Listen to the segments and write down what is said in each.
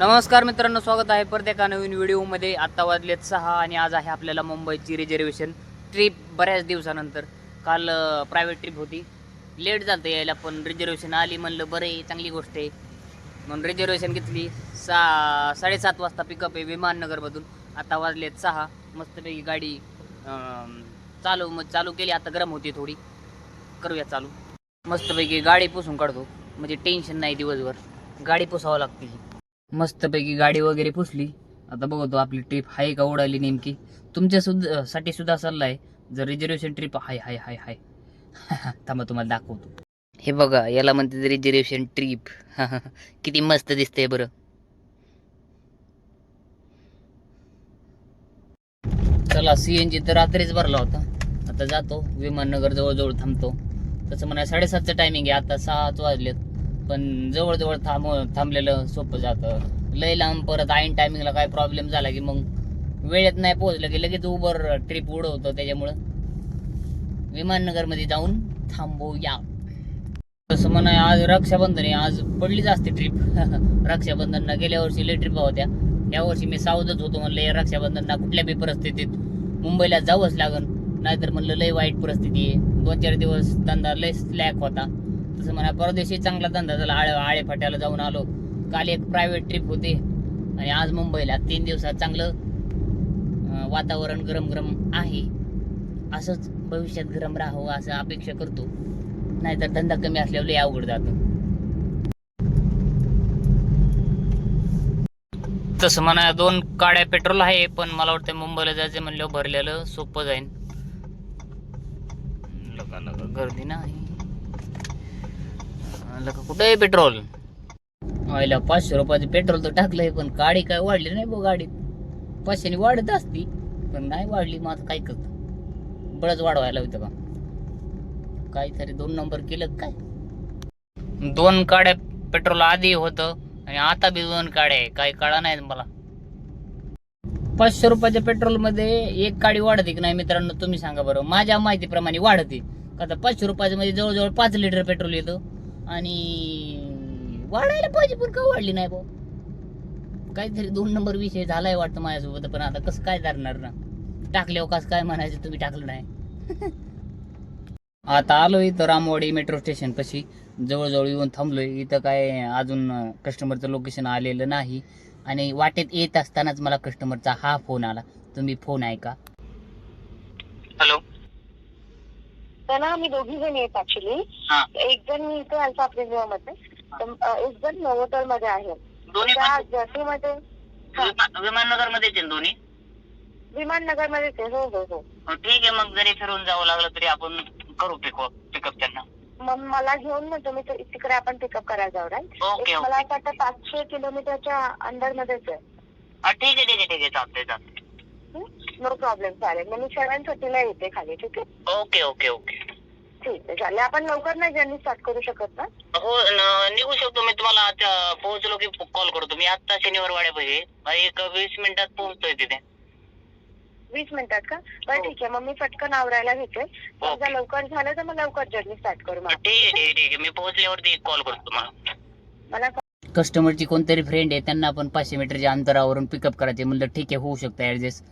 नमस्कार मित्रांनो स्वागत आहे परत एका नवीन व्हिडिओमध्ये. आत्ता वाजलेत सहा आणि आज आहे आपल्याला मुंबईची रिझर्वेशन ट्रिप बऱ्याच दिवसानंतर. काल प्रायव्हेट ट्रिप होती. लेट झालं यायला पण रिझर्वेशन आली म्हणलं बरं आहे चांगली गोष्ट आहे. म्हणून रिझर्वेशन घेतली. सा साडेसात वाजता पिकअप आहे विमाननगरमधून. आता वाजलेत सहा. मस्तपैकी गाडी चालू मग चालू केली. आता गरम होती थोडी. करूया चालू. मस्तपैकी गाडी पुसून काढतो. म्हणजे टेन्शन नाही दिवसभर. गाडी पुसावं लागते. मस्तपैकी गाडी वगैरे पुसली. आता बघतो आपली ट्रिप आहे का उडाली नेमकी. तुमच्या सुद्धा साठी सुद्धा सल्ला आहे जर रिझर्वेशन ट्रिप हाय हाय हाय हाय. थांबा तुम्हाला दाखवतो. हे बघा याला म्हणते रिझर्वेशन ट्रिप किती मस्त दिसतंय बरं. चला सीएनजी तर रात्रीच भरला होता. आता जातो. विमाननगर जवळजवळ थांबतो. तसं म्हणा साडेसातचं टायमिंग आहे. आता सात वाजलेत. पण जवळजवळ थांब थांबलेलं सोपं जातं. लय लांब परत ऐन टायमिंगला काय प्रॉब्लेम झाला की मग वेळेत नाही पोहोचलं की लगेच उबर ट्रिप उडवतं त्याच्यामुळं. विमाननगरमध्ये जाऊन थांबूया. तसं म्हणा आज रक्षाबंधन आहे आज पडलीच असते ट्रिप रक्षाबंधनला गेल्या वर्षी लय ट्रिपा होत्या. या वर्षी मी सावधच होतो म्हणलं या रक्षाबंधनला कुठल्या बी परिस्थितीत मुंबईला जावंच लागन. नाहीतर म्हणलं लय वाईट परिस्थिती आहे. दोन चार दिवस धंदा लय स्लॅक होता. तसं म्हणा परदेशी चांगला धंदा झाला. आळे आळे फाट्याला जाऊन आलो. काल एक प्रायव्हेट ट्रिप होती. आणि आज मुंबईला. तीन दिवसात चांगलं वातावरण गरम गरम आहे. असंच भविष्यात गरम राहावं असं अपेक्षा करतो. नाहीतर धंदा कमी असल्यावर लय अवघड जातो. तसं म्हणा दोन काड्या पेट्रोल आहे पण मला वाटतं मुंबईला जायचं म्हणल्यावर भरलेलं सोपं जाईन. गर्दी नाही. लगा कुठे पेट्रोल आईला पाचशे रुपयाचं पेट्रोल तर टाकलंय पण गाडी काय वाढली नाही बघ गाडीत. पाचशेने वाढत असती पण नाही वाढली मग आता काय करत? बळच वाढवायला होतं का काहीतरी दोन नंबर केलं काय? दोन काड्या पेट्रोल आधी होतं आणि आता बी दोन काड्या आहे. काही काळा नाही मला. पाचशे रुपयाच्या पेट्रोलमध्ये एक काडी वाढते की नाही मित्रांनो तुम्ही सांगा बरं. माझ्या माहितीप्रमाणे वाढते. का तर पाचशे रुपयाच्या मध्ये म्हणजे जवळजवळ पाच लिटर पेट्रोल येतं. आणि वाढायला पाहिजे पण का वाढली नाही भाऊ? काहीतरी दोन नंबर विषय झालाय वाटतं माझ्यासोबत पण आता कसं काय धरणार ना? टाकल्यावर कसं काय म्हणायचं तुम्ही टाकलं नाही. आता आलो इथं रामवाडी मेट्रो स्टेशन पाशी. जवळजवळ येऊन थांबलोय. इथं काय अजून कस्टमरचं लोकेशन आलेलं नाही. आणि वाटेत येत असतानाच मला कस्टमरचा हा फोन आला. तुम्ही फोन ऐका. तर ना आम्ही दोघी जण येत ऍक्च्युली हा. एक जण मी इथे अल्फा प्रिझियममध्ये तर, अ, एक जण नवोदरमध्ये आहे. दोन्ही त्या मध्ये विमाननगरमध्ये दोन्ही? विमाननगर मध्येच आहे हो हो हो. हो, ठीक आहे मग जरी फिरून जावं लागलं तरी आपण करू पिकअप पिकअप त्यांना. मग मला घेऊन मग तुम्ही ते- तिकडे आपण पिकअप करायला जाऊ राईट ओके मला असं वाटतं पाचशे किलोमीटरच्या अंडर मध्येच आहे. हा, ठीक आहे ठीक आहे ठीक आहे. चालतंय चालतंय. नो प्रॉब्लेम चालेल. मग मी सेवन थर्टीला येते खाली ठीक आहे? ओके ओके ओके ठीक आहे चालेल. आपण लवकर नाही जर्नी स्टार्ट करू शकत ना? हो न- निघू शकतो. मी तुम्हाला आता पोहोचलो की कॉल करतो. मी आता शनिवार वाड्यापाशी एक वीस मिनिटात पोहोचतोय तिथे. वीस मिनिटात का? बरं हो. ठीक आहे. मग मी पटकन आवरायला घेते. समजा लवकर झालं तर मग लवकर जर्नी स्टार्ट करू मग. ठीक आहे ठीक आहे. ठीक आहे मी पोहोचल्यावरती कॉल करतो तुम्हाला. मला कस्टमरची कोणतरी फ्रेंड आहे त्यांना आपण पाचशे मीटरच्या अंतरावरून पिकअप करायचे. म्हणलं ठीक आहे होऊ शकतं ॲडजस्ट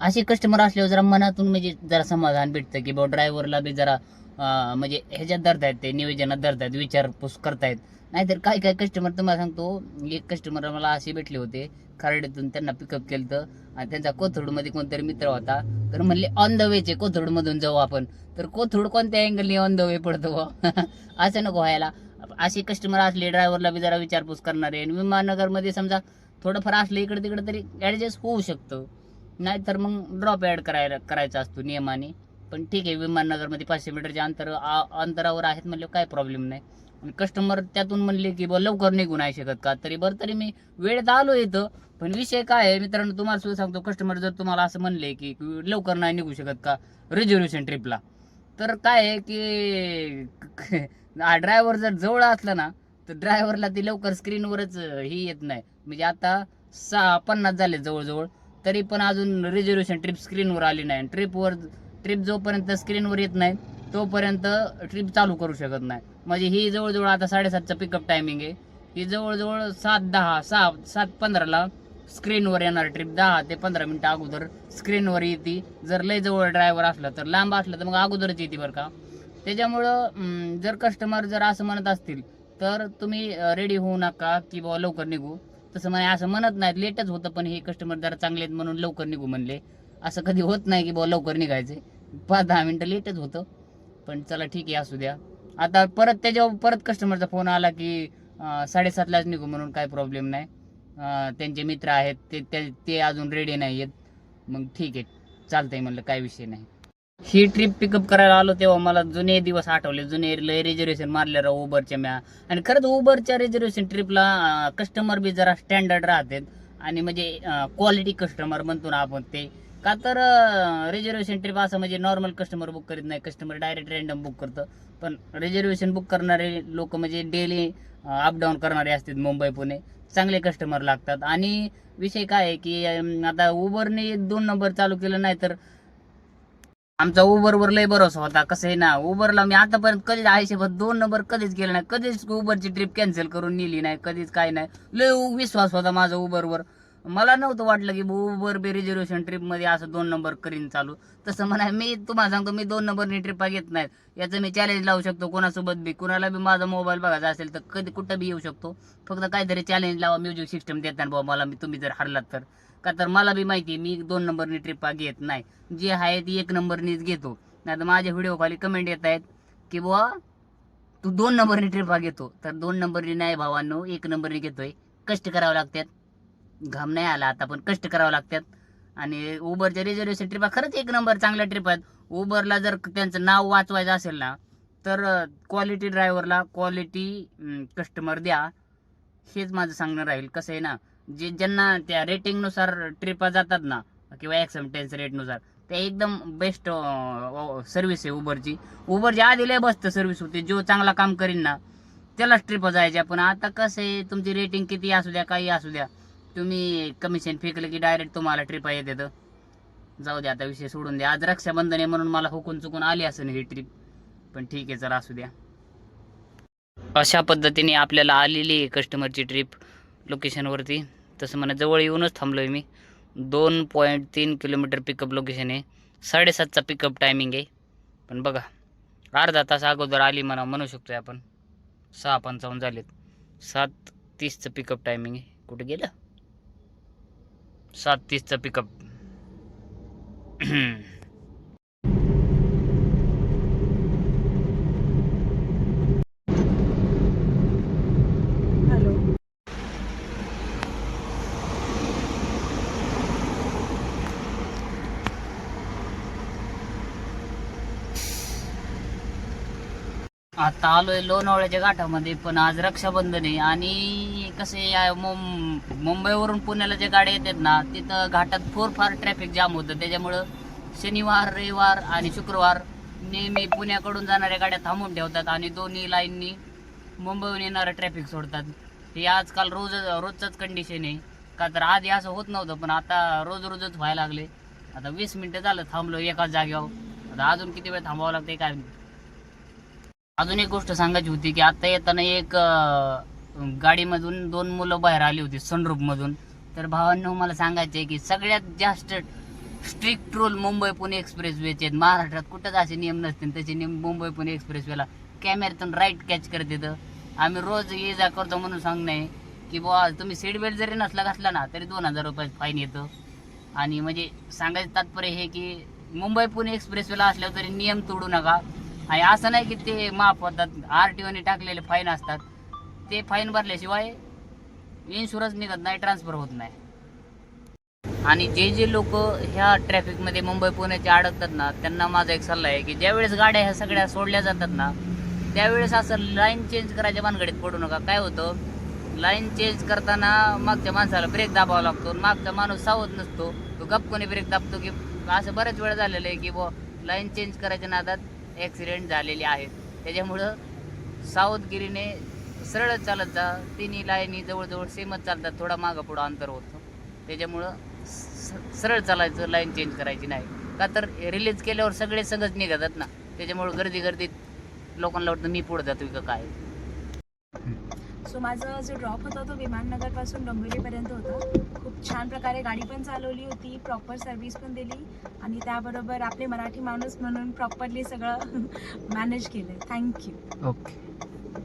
असे कस्टमर असल्यावर जरा मनातून म्हणजे जरा समाधान भेटतं की बाबा ड्रायव्हरला बी जरा म्हणजे ह्याच्यात धरतायत ते नियोजनात धरतायत विचारपूस करतायत नाहीतर काय काय कस्टमर तुम्हाला सांगतो एक कस्टमर मला असे भेटले होते खराडीतून त्यांना पिकअप केलं तर आणि त्यांचा कोथरूडमध्ये कोणतरी मित्र होता. तर म्हणले ऑन द वेचे कोथरूडमधून जाऊ आपण. तर कोथरूड कोणत्या अँगलने ऑन द वे पडतो बुवा? असं नको व्हायला. असे कस्टमर असले ड्रायव्हरला बी जरा विचारपूस करणारे. आणि विमाननगरमध्ये समजा थोडंफार असलं इकडे तिकडे तरी ॲडजस्ट होऊ शकतं. नाहीतर मग ड्रॉप ॲड करायला करायचा असतो नियमाने. पण ठीक आहे विमाननगरमध्ये पाचशे मीटरच्या अंतर अंतरावर आहेत म्हणलं काय प्रॉब्लेम नाही. कस्टमर त्यातून म्हणले की बा लवकर निघू नाही शकत का? तरी बरं तरी मी वेळेत आलो इथं. पण विषय काय आहे मित्रांनो तुम्हाला सुद्धा सांगतो कस्टमर जर तुम्हाला असं म्हणले की लवकर नाही निघू शकत का? रिझर्वेशन ट्रिपला तर काय आहे की ड्रायव्हर जर जवळ असला ना तर ड्रायव्हरला ती लवकर स्क्रीनवरच ही येत नाही. म्हणजे आता सहा पन्नास झाले जवळजवळ तरी पण अजून रिझर्वेशन ट्रिप स्क्रीनवर आली नाही. ट्रिपवर ट्रिप जोपर्यंत स्क्रीनवर येत नाही तोपर्यंत ट्रिप चालू करू शकत नाही. म्हणजे ही जवळजवळ आता साडेसातचा पिकअप टायमिंग आहे. ही जवळजवळ सात दहा सहा सात पंधराला स्क्रीनवर येणार ट्रिप दहा ते पंधरा मिनटं अगोदर स्क्रीनवर येते. जर लय जवळ ड्रायव्हर असला तर लांब असलं तर मग अगोदरच येते बरं का. त्याच्यामुळं जर कस्टमर जर असं म्हणत असतील तर तुम्ही रेडी होऊ नका की बाबा लवकर निघू. तसं म्हणे असं म्हणत नाहीत लेटच होतं पण हे कस्टमर जरा चांगले आहेत म्हणून लवकर निघू म्हणले. असं कधी होत नाही की बाबा लवकर निघायचे. पाच दहा मिनटं लेटच होतं. पण चला ठीक आहे असू द्या. आता परत त्याच्यावर परत कस्टमरचा फोन आला की साडेसातलाच निघू म्हणून काय प्रॉब्लेम नाही. त्यांचे मित्र आहेत ते ते- ते अजून रेडी नाही आहेत मग ठीक आहे चालतंय म्हणलं काय विषय नाही. ही ट्रिप पिकअप करायला आलो तेव्हा मला जुने दिवस आठवले. जुने रिझर्वेशन मारले राह उबरच्या म्या. आणि खरंच उबरच्या रिझर्वेशन ट्रिपला कस्टमर बी जरा स्टँडर्ड राहतात. आणि म्हणजे क्वालिटी कस्टमर म्हणतो ना आपण ते. का तर रिझर्वेशन ट्रिप असं म्हणजे नॉर्मल कस्टमर बुक करीत नाही. कस्टमर डायरेक्ट रँडम बुक करतं. पण रिझर्वेशन बुक करणारे लोक म्हणजे डेली अपडाऊन करणारे असतात मुंबई पुणे. चांगले कस्टमर लागतात. आणि विषय काय आहे की आता उबरने दोन नंबर चालू केलं नाही तर आमचा उबरवर लय भरोसा होता. कसं आहे ना उबरला मी आतापर्यंत कधीच आयुष्यभर दोन नंबर कधीच केलं नाही. कधीच उबरची ट्रिप कॅन्सल करून नेली नाही कधीच काय नाही. लय विश्वास होता माझा उबरवर मला नव्हतं वाटलं की उबर बे रिझर्वेशन ट्रिपमध्ये असं दोन नंबर करीन चालू. तसं म्हणा मी तुम्हाला सांगतो मी दोन नंबरनी ट्रिपा घेत नाहीत याचं मी चॅलेंज लावू शकतो कोणासोबत बी. कुणाला बी माझा मोबाईल बघायचा असेल तर कधी कुठं बी येऊ शकतो. फक्त काहीतरी चॅलेंज लावा म्युझिक सिस्टम देताना बाबा मला. मी तुम्ही जर हरलात तर. का तर मला बी माहिती आहे, मी दोन नंबरनी ट्रिपा घेत नाही. जे आहे ती एक नंबरनीच घेतो. नाही तर माझ्या व्हिडिओ खाली कमेंट येत आहेत की बुवा तू दोन नंबरनी ट्रिपा घेतो. तर दोन नंबरनी नाही भावांनो एक नंबरनी घेतोय. कष्ट करावं लागतात. घाम नाही आला आता पण कष्ट करावं लागतात. आणि उबरच्या रिझर्वेशन ट्रिपा खरंच एक नंबर चांगल्या ट्रिप आहेत. उबरला जर त्यांचं नाव वाचवायचं असेल ना तर क्वालिटी ड्रायव्हरला क्वालिटी कस्टमर द्या. हेच माझं सांगणं राहील. कसं आहे ना जे ज्यांना त्या रेटिंगनुसार ट्रिपा जातात ना किंवा ॲक्सेप्टन्स रेटनुसार ते एकदम बेस्ट सर्व्हिस आहे उबरची उबरच्या आधी लय बसतं सर्व्हिस होती जो चांगला काम करीन ना त्यालाच ट्रिपा जायच्या पण आता कसं आहे तुमची रेटिंग किती असू द्या काही असू द्या. तुम्ही कमिशन फेकलं की डायरेक्ट तुम्हाला ट्रिपा आहे येतं जाऊ द्या आता विषय सोडून द्या आज रक्षाबंधन आहे म्हणून मला हुकून चुकून आली असं ही ट्रिप पण ठीक आहे चला असू द्या. अशा पद्धतीने आपल्याला आलेली आहे कस्टमरची ट्रिप लोकेशनवरती तसं म्हणा जवळ येऊनच थांबलो आहे मी. दोन पॉईंट तीन किलोमीटर पिकअप लोकेशन आहे. साडेसातचा पिकअप टायमिंग आहे. पण बघा अर्धा तास अगोदर आली म्हणा म्हणू शकतो आपण. सहा पंचावन्न झालेत. सात तीसचं पिकअप टायमिंग आहे. कुठे गेलं? सात तीसचा पिकअप आता आलोय लोणावळ्याच्या घाटामध्ये पण आज रक्षाबंधन आहे. आणि कसे मुं- मुंबईवरून पुण्याला जे गाड्या येतात ना तिथं घाटात फोर फार ट्रॅफिक जाम होतं. त्याच्यामुळं शनिवार रविवार आणि शुक्रवार नेहमी पुण्याकडून जाणाऱ्या गाड्या थांबून ठेवतात आणि दोन्ही लाईननी मुंबईहून येणारं ट्रॅफिक सोडतात. हे आजकाल रोज रोजचंच कंडिशन आहे. का तर आधी असं होत नव्हतं पण आता रोज रोजच व्हायला लागले. आता वीस मिनटं झालं थांबलो एकाच जागेवर. आता अजून किती वेळ थांबावं लागतंय काय माहीत. अजून एक गोष्ट सांगायची होती की आता येताना एक गाडीमधून दोन मुलं बाहेर आली होती सनरूप मधून. तर भावांनो मला सांगायचे की सगळ्यात जास्त strict troll Mumbai Pune express वेचे आहेत. महाराष्ट्रात कुठंच असे नियम नसतील तसे नियम मुंबई पुणे एक्सप्रेस वेला कॅमेऱ्यातून राईट कॅच करत येतं आम्ही रोज ये जा करतो म्हणून सांग नाही की बुवा तुम्ही सीट बेल्ट जरी नसला घातला ना तरी दोन हजार रुपये फाईन येतं. आणि म्हणजे सांगायचं तात्पर्य हे की मुंबई पुणे एक्सप्रेस वेला असल्यावर तरी नियम तोडू नका. आणि असं नाही की ते माफ होतात. आर टी ओने टाकलेले फाईन असतात. ते फाईन भरल्याशिवाय इन्शुरन्स निघत नाही ट्रान्सफर होत नाही. आणि जे जे लोक ह्या ट्रॅफिकमध्ये मुंबई पुण्याचे अडकतात ना त्यांना माझा एक सल्ला आहे की ज्यावेळेस गाड्या ह्या सगळ्या सोडल्या जातात ना त्यावेळेस असं लाईन चेंज करायच्या भानगडीत पडू नका. काय होतं? लाईन चेंज करताना मागच्या माणसाला ब्रेक दाबावा लागतो आणि मागचा माणूस सावध नसतो. तो गपकोने ब्रेक दाबतो की असं बऱ्याच वेळा झालेलं आहे की बुवा लाईन चेंज करायच्या नादात. ॲक्सिडेंट झालेले आहेत त्याच्यामुळं सावधगिरीने सरळ चालत जा. तिन्ही लाईनी जवळजवळ सेमच चालतात. थोडा मागं पुढं अंतर होतं. त्याच्यामुळं स- सरळ चालायचं लाईन चेंज करायची नाही. का तर रिलीज केल्यावर सगळे सगळंच निघतात ना. त्याच्यामुळं गर्दी गर्दीत लोकांना वाटतं मी पुढं जातो का काय? सो माझा जो ड्रॉप होता तो विमाननगरपासून डोंबिवलीपर्यंत होता. खूप छान प्रकारे गाडी पण चालवली होती प्रॉपर सर्व्हिस पण दिली आणि त्याबरोबर आपले मराठी माणूस म्हणून प्रॉपरली सगळं मॅनेज केलं. थँक्यू ओके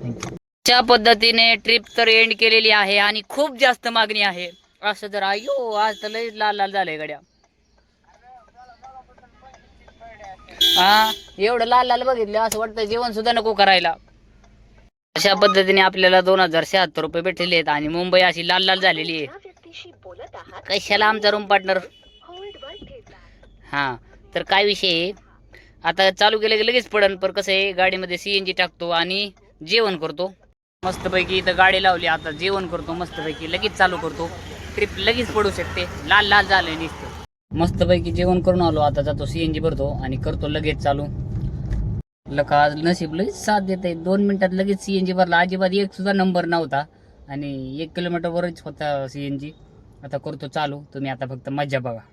थँक्यू अशा पद्धतीने ट्रिप तर एंड केलेली आहे आणि खूप जास्त मागणी आहे. असं जर अयो आज तर लय लाल लाल झालंय गड्या. हा एवढं लाल लाल बघितलं असं वाटतं जेवण सुद्धा नको करायला. अशा पद्धतीने आपल्याला दोन हजार शहात्तर रुपये भेटलेले आहेत आणि मुंबई अशी लाल लाल झालेली आहे. कशाला आमचा रूम पार्टनर हा तर काय विषय आहे? आता चालू केलं की लगेच पडन पण कसं आहे गाडीमध्ये सीएनजी टाकतो आणि जेवण करतो. मस्तपैकी इथं गाडी लावली आता जेवण करतो मस्तपैकी लगेच चालू करतो. ट्रिप लगेच पडू शकते लाल लाल झालं नुसतं. मस्तपैकी जेवण करून आलो आता जातो सीएनजी भरतो आणि करतो लगेच चालू. लका आज नशीब लगेच साथ देत आहे. दोन मिनिटात लगेच सी एन जी भरला. अजिबात एक सुद्धा नंबर नव्हता. आणि एक किलोमीटरवरच होता सी एन जी आता करतो चालू. तुम्ही आता फक्त मज्जा बघा.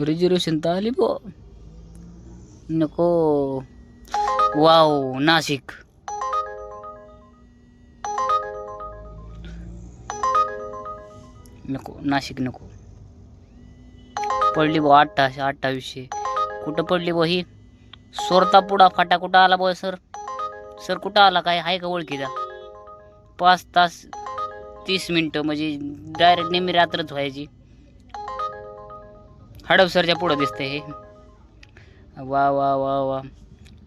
रिझर्वेशन तर आली बो नको. वाव नाशिक. नको नाशिक नको. पडली बो अठ्ठाशे अठ्ठावीसशे कुठं पडली बो ही? सोरता पुढा फाटा कुठं आला बो सर? सर कुठं आला? काय आहे का ओळखीचा? पाच तास तीस मिनटं म्हणजे डायरेक्ट नेहमी रात्रच व्हायची. हडपसरच्या पुढं दिसतंय हे. वा वा वा वा.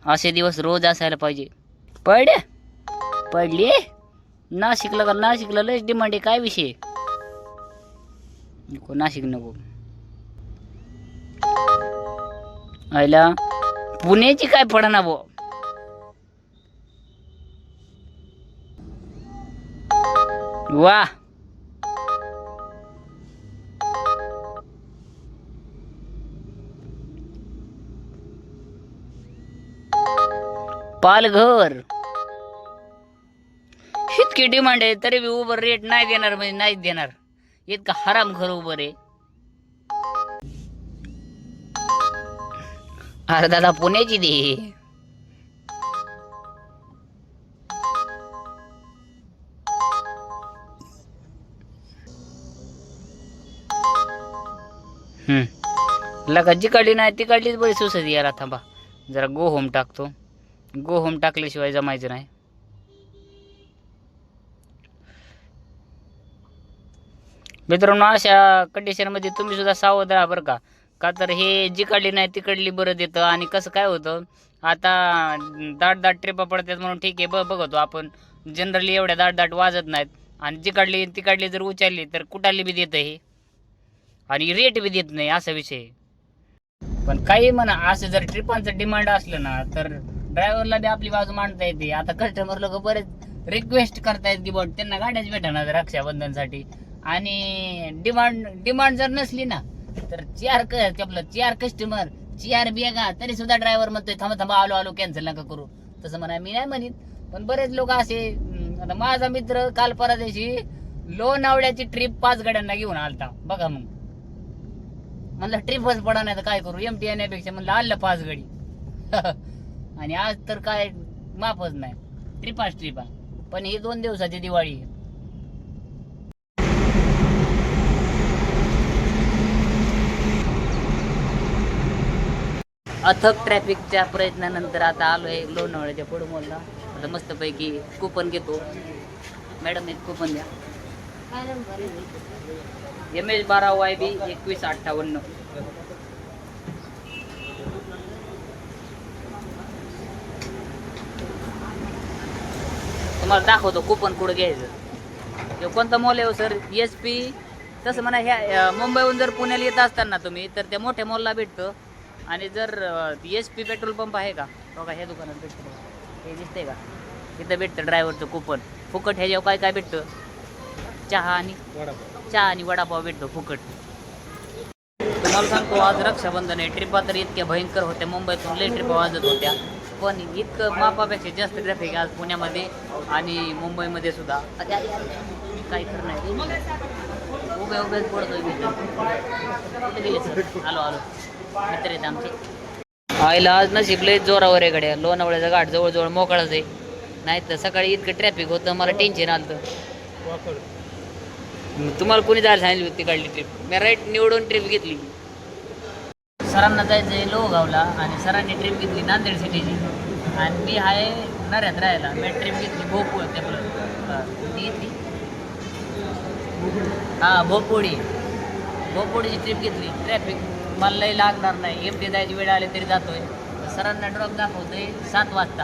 असे दिवस रोज असायला पाहिजे. पड पडली? नाशिकला का नाशिकला लयच डिमांड आहे काय विषय? नको नाशिक नको. आयला पुण्याची काय पडना बो वा. पालघर. इतकी डिमांड आहे तरी बी उबर रेट नाही देणार म्हणजे नाहीच देणार. इतका हराम घर उबर आहे. अरे दादा पुण्याची दे. हम्म. जी काढली नाही ती काढलीच बरी सुसद याला थांबा. जरा गो होम टाकतो. गो होम टाकल्याशिवाय जमायचं नाही. मित्रांनो अशा कंडिशनमध्ये तुम्ही सुद्धा सावध राहा बरं का. का तर हे जिकडली नाही तिकडली बरं देतं. आणि कसं काय होतं आता दाट दाट ट्रिपा पडतात म्हणून ठीक आहे ब बघतो आपण. जनरली एवढ्या दाट दाट वाजत नाहीत. आणि जिकडली तिकडली जर उचलली तर कुठाली बी देतं हे. आणि रेट बी देत नाही असा विषय पण काही म्हणा असं जर ट्रिपांचं डिमांड असलं ना तर ड्रायव्हरला बी आपली बाजू मांडता येते. आता कस्टमर लोक बरेच रिक्वेस्ट करतायत की बट त्यांना गाड्याच भेटणार रक्षाबंधनसाठी. आणि डिमांड डिमांड जर नसली ना तर चार क आपलं चार कस्टमर चार बेगा तरी सुद्धा ड्रायव्हर म्हणतोय थांबा थांबा आलो आलो कॅन्सल नका करू. तसं म्हणा मी नाही म्हणित. पण बरेच लोक असे आता माझा मित्र काल परदेशी लोणावळ्याची ट्रिप पाच गड्यांना घेऊन आलता. बघा मग. म्हणलं ट्रिपच पडा नाही तर काय करू? एम टी येण्यापेक्षा म्हणलं आलं पाच गडी. आणि आज तर काय माफच नाही. ट्रिपाच ट्रिपा पण ही दोन दिवसाची दिवाळी अथक ट्रॅफिकच्या प्रयत्नानंतर आता आलो आहे लोणावळ्याच्या पुढं मोलला. आता मस्तपैकी कुपन घेतो. मॅडम एक कुपन द्या. एम एच बारा वाय बी एकवीस अठ्ठावन्न. तुम्हाला दाखवतो कुपन कुठं घ्यायचं. हे कोणता मॉल आहे सर एस पी तसं म्हणा ह्या मुंबईहून जर पुण्याला येत असताना तुम्ही तर त्या मोठ्या मॉलला भेटतं. आणि जर एस पी पेट्रोल पंप आहे का? बघा ह्या दुकानात भेटतं. हे दिसतंय का? तिथं भेटतं ड्रायव्हरचं कुपन फुकट ह्याच्यावर काय काय भेटतं? चहा आणि चहा आणि वडापाव भेटतो फुकट. तुम्हाला सांगतो आज रक्षाबंधन आहे. ट्रिपा तर इतक्या भयंकर होत्या. मुंबईतून लई ट्रिपा वाजत होत्या. पण इतकं मापापेक्षा जास्त ट्रॅफिक आहे आज पुण्यामध्ये आणि मुंबईमध्ये सुद्धा. काय खरं नाही. उभे उभेच पडतोय आलो आलो. मित्र आहेत आमचे. आईला आज नशीब लय जोरावर आहे गड्या. लोणावळ्याचा घाट जवळजवळ मोकळाच आहे. नाही तर सकाळी इतकं ट्रॅफिक होतं मला टेन्शन आलं वाकड तुम्हाला कोणी जायला सांगितली होती काढली ट्रिप मी राईट निवडून ट्रिप घेतली. सरांना जायचं आहे लोहगावला आणि सरांनी ट्रिप घेतली नांदेड सिटीची आणि मी आहे नऱ्यात राहायला. मी ट्रिप घेतली भोपूळ ती घेतली. हां भोपोळी. भोपोळीची ट्रिप घेतली. ट्रॅफिक मला लई लागणार नाही. एम टी जायची वेळ आली तरी जातोय. सरांना ड्रॉप दाखवतोय सात वाजता.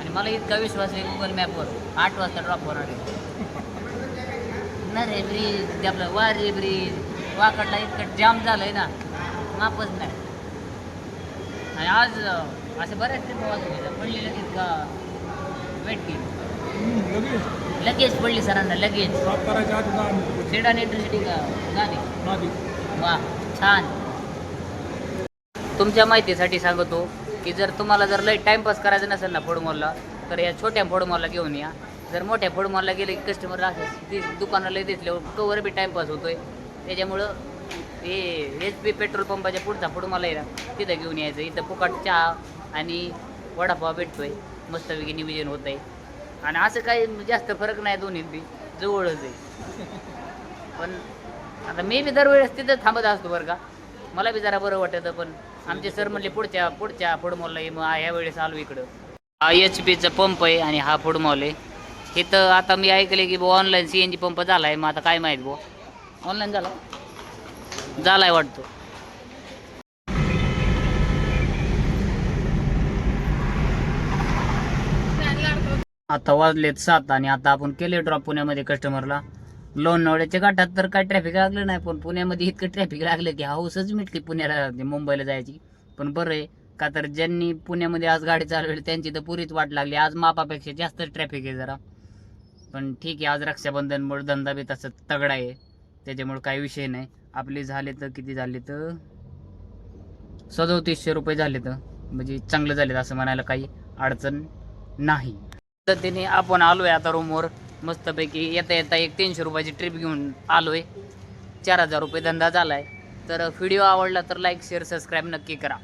आणि मला इतका विश्वास आहे गुगल मॅपवर आठ वाजता ड्रॉप होणार आहे. नरे ब्रिज ते आपलं वारे ब्रिज वाकडला इतकं जाम झालंय ना. मापच नाही. आणि आज असे बऱ्याच ट्रिप वाजवले पडली लगेच का? वेट केली. लगेच. पडली सरांना लगेच. सेडान इंटरसिटी का? मागे वा छान. तुमच्या माहितीसाठी सांगतो की जर तुम्हाला जर लई टाइमपास करायचं नसेल ना फोडमॉलला तर या छोट्या फोडमॉलला घेऊन या. जर मोठ्या फोडमॉलला गेले की कस्टमर ती दुकानाला दिसल्यावर कवर बी टाइमपास होतोय. त्याच्यामुळं हे एच पी पेट्रोल पंपाच्या पुढचा फोडमॉल आहे ना तिथं घेऊन यायचं. इथं फुकट चहा आणि वडापाव भेटतोय. मस्तपैकी नियोजन होत आहे आणि असं काही जास्त फरक नाही दोन्ही बी जवळच आहे. पण आता मी बी दरवेळेस तिथं थांबत असतो बरं का. मला बी जरा बरं वाटतं पण आमचे सर म्हणले पुढच्या पुढच्या फुडमॉलला ये मग ह्या वेळेस आलो इकडं. हा एच पीचा पंप आहे आणि हा फुडमॉल आहे. इथं आता मी ऐकले की बुवा online C N G pump झाला आहे मग आता काय माहीत बुवा. ऑनलाईन झाला? झालाय वाटतो. आता वाजलेत सात आणि आता आपण केले ड्रॉप पुण्यामध्ये कस्टमरला लोणावळ्याच्या घाटात तर काय ट्रॅफिक लागलं नाही पण पुण्यामध्ये इतकं ट्रॅफिक लागलं की हाऊसच मिटली पुण्याला मुंबईला जायची. पण बरं आहे का तर ज्यांनी पुण्यामध्ये आज गाडी चालवली त्यांची तर पुरीच वाट लागली. आज मापापेक्षा जास्त ट्रॅफिक आहे जरा. पण ठीक आहे आज रक्षाबंधनमुळे धंदा बी तसं तगडा आहे. त्याच्यामुळे काही विषय नाही. आपले झाले तर किती झाले तर? सदोतीसशे रुपये झाले तर. म्हणजे चांगलं झाले असं म्हणायला काही अडचण नाही. पद्धतीने आपण आलो आहे आता रूमवर मस्तपैकी येता येता एक तीनशे रुपयाची ट्रिप घेऊन आलो आहे चार हजार रुपये धंदा झाला आहे तर व्हिडिओ आवडला तर लाईक शेअर सबस्क्राईब नक्की करा.